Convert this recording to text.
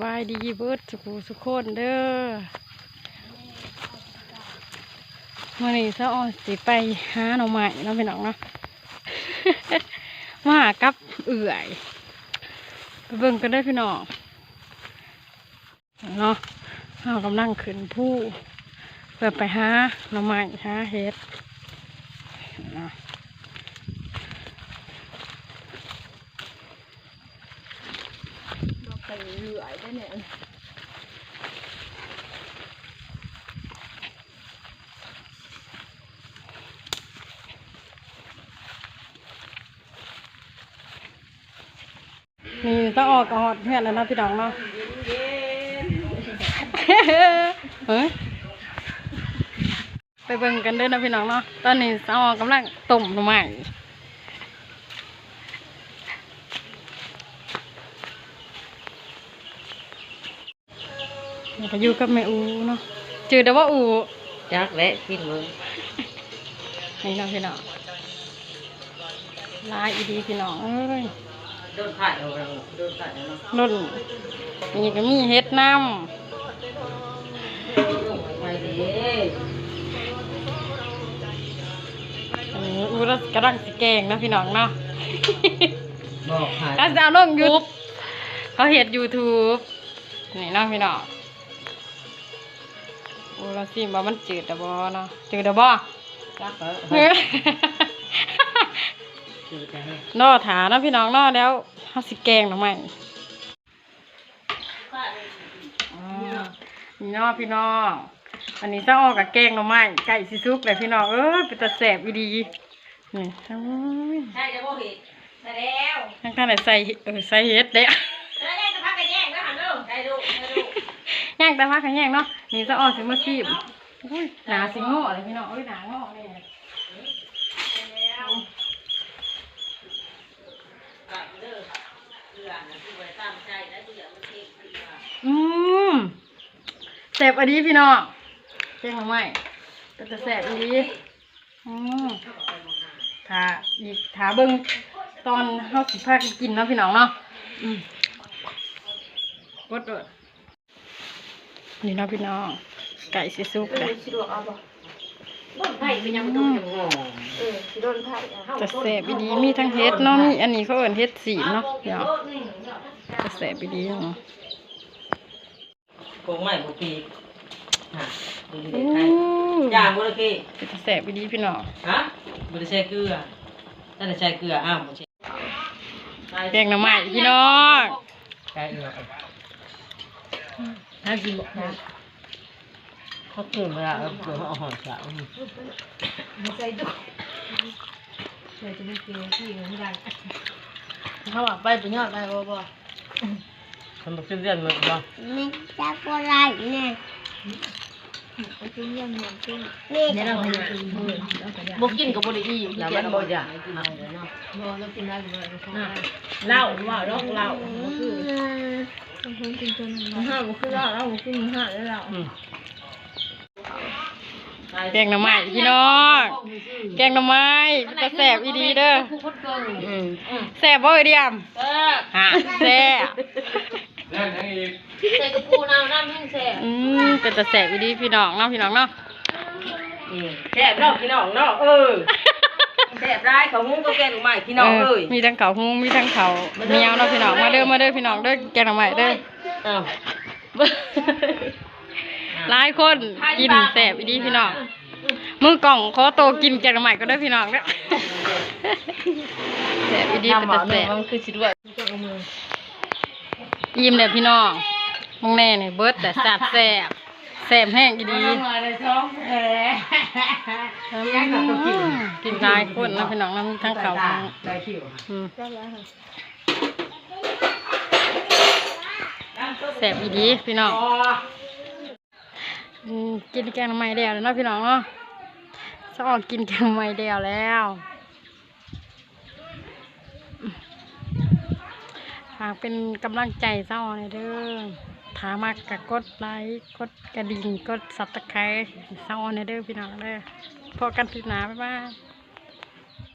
บายดีเบิดสุขสุขคนเด้อมื่อนี้ซะออนสิไปหาหน่อไม้เนาะพี่น้องเนาะมาหากับเอื่อยไปเบิ่งกันได้พี่น้องเนาะเรากำลังขึ้นผู้เพื่อไปหาหน่อไม้หาเห็ดเนาะ ไป เรื่อยได้เนี่ยนี่ต้องออกกอดเพื่อนแล้วเนาะพี่น้องเนาะเฮ้ยไปเบิ่งกันเด้อนะพี่น้องเนาะ ตอนนี้สาวออกกำลังต้มหน่อไม้ นี่ก็อยู่กับแม่อูเนาะจืดแต่ว่าอูจักและกินมึงนี่เนาะพี่น้องลายอีดีพี่น้องเอ้ยโดนถ่ายเอาเราโดนถ่ายเอาเนาะนุ่นนี่ก็มีเฮ็ดน้ไปดิำอันนี้อูรัสกำลังสิแกงนะพี่น้องเนาะ บอกถ่ายก็จะเอาลงยูทูบเขาเห็ดยูทูบนี่เนาะพี่น้อง อูรัสสิว่ามันจืดแต่บอเนาะจืดแต่บอจักเหรอเฮ้ยคือจะให้นอถาเนาะพี่น้องเนอแล้วเขาสิแกงหน่อไม้อ่านี่เนาะพี่น้องอันนี้ต้องออกกับแกงหน่อไม้ไก่สิซุกเลยพี่น้องเออเป็นตาแสบอีดีนี่ทั้งใช่จะบอกเหตุแต่แล้วทั้งท่านไหนใส่เออใส่เห็ดเด้แล้วแย่งจะพักกันแย่งแล้วหันลูกได้ลูกได้ลูกย่างแต่พักกันย่างเนาะ นี่จะออกสิมาชีพอุ้ยหนาสิงโง่อะไรพี่น้องเอ้ยหนาโง่เนี่ยแล้วกลับเด้อเรือนะที่บริตามใจแล้วที่เหลือมันเทคดีกว่าอืมแสบอันนี้พี่น้องแกงหน่อไม้เป็นตาแสบอันนี้อืมถ้าอีกถ้าเบิ่งตอนเฮาสิพากันกินเนาะพี่น้องเนาะอืมกดเลย นี่เนาะพี่น้อง ไก่สิสุกเลยสิลวกเอาบ่ต้นไผ่เป็นยังต้นยังงอเออสิโดนไผ่จะแสบอีดีมีทั้งเฮ็ดเนาะมีอันนี้เขาเอิ้นเฮ็ดสีเนาะเดี๋ยวจะแสบอีดีเนาะโกงใหม่โกปีฮะดูดิอู้ไข่ย่างบุรกี้จะแสบอีดีพี่น้องฮะบุรใช้เกลือถ้าจะใช้เกลืออ้าวบุรใช้แกงหน่อไม้พี่น้อง ใช้เกลือถ้ากินบอกนะเขาตื่นเวลาเอาเกลือเอาหอยสาวเขาบอกไปไปยอดไปบ่บ่ทำแบบเรียนเลยบ่ไม่จับอะไรเนี่ย เนี่ยเราบ่กินกับบ่ได้อิ่มแล้วมันบ่อยากเหล้าว่าดอกเหล้าห้าบุคือเราเราบุคือห้าแล้วเราแกงหน่อไม้พี่น้องแกงหน่อไม้จะแสบอีดีเด้ออืมแสบบ่เอ้ยเดีย มฮะแสบใส่กระปูน้ำน้ำแห้งแซ่อืมเป็นตาแสบอีดีพี่น้องเนาะพี่น้องเนาะแซ่บเนาะพี่น้องเนาะเออแซ่บร้ายเขาหุ้งก็แกงใหม่พี่น้องเอ้ยมีทั้งเขาวหุงมีทั้งเขาวเหนียวเนาะพี่น้องมาเด้อมาเด้อพี่น้องเด้อแกงหน่อไม้เด้ออ้าวหลายคนกินแสบอีดีพี่น้องมือกล่องขอโตกินแกงหน่อไม้ก็ได้อพี่น้องเด้อแสบอีดีเป็นตาแสบมันคือสิด้วย อิ่มเลยพี่น้องมองแน่นี่เบิดแต่แสบแสบแสบแห้งอีดีมาเลยซ้อมเออกินหลายคนนะพี่น้องนะมีทั้งเขาวทั้งได้คิวอืมแสบอีดีพี่น้องอืมกินแกงหน่อไม้แล้วเนาะพี่น้องเนาะสออกกินแกงหน่อไม้แล้วแล้ว ฝากเป็นกำลังใจเศร้าในอยเด้อถามากกับกดไลค์กดกระดิ่งกดสับตะไคร้เศร้าในอยเด้อพี่น้องเด้อพอกันคลิปหนาไปบ้าย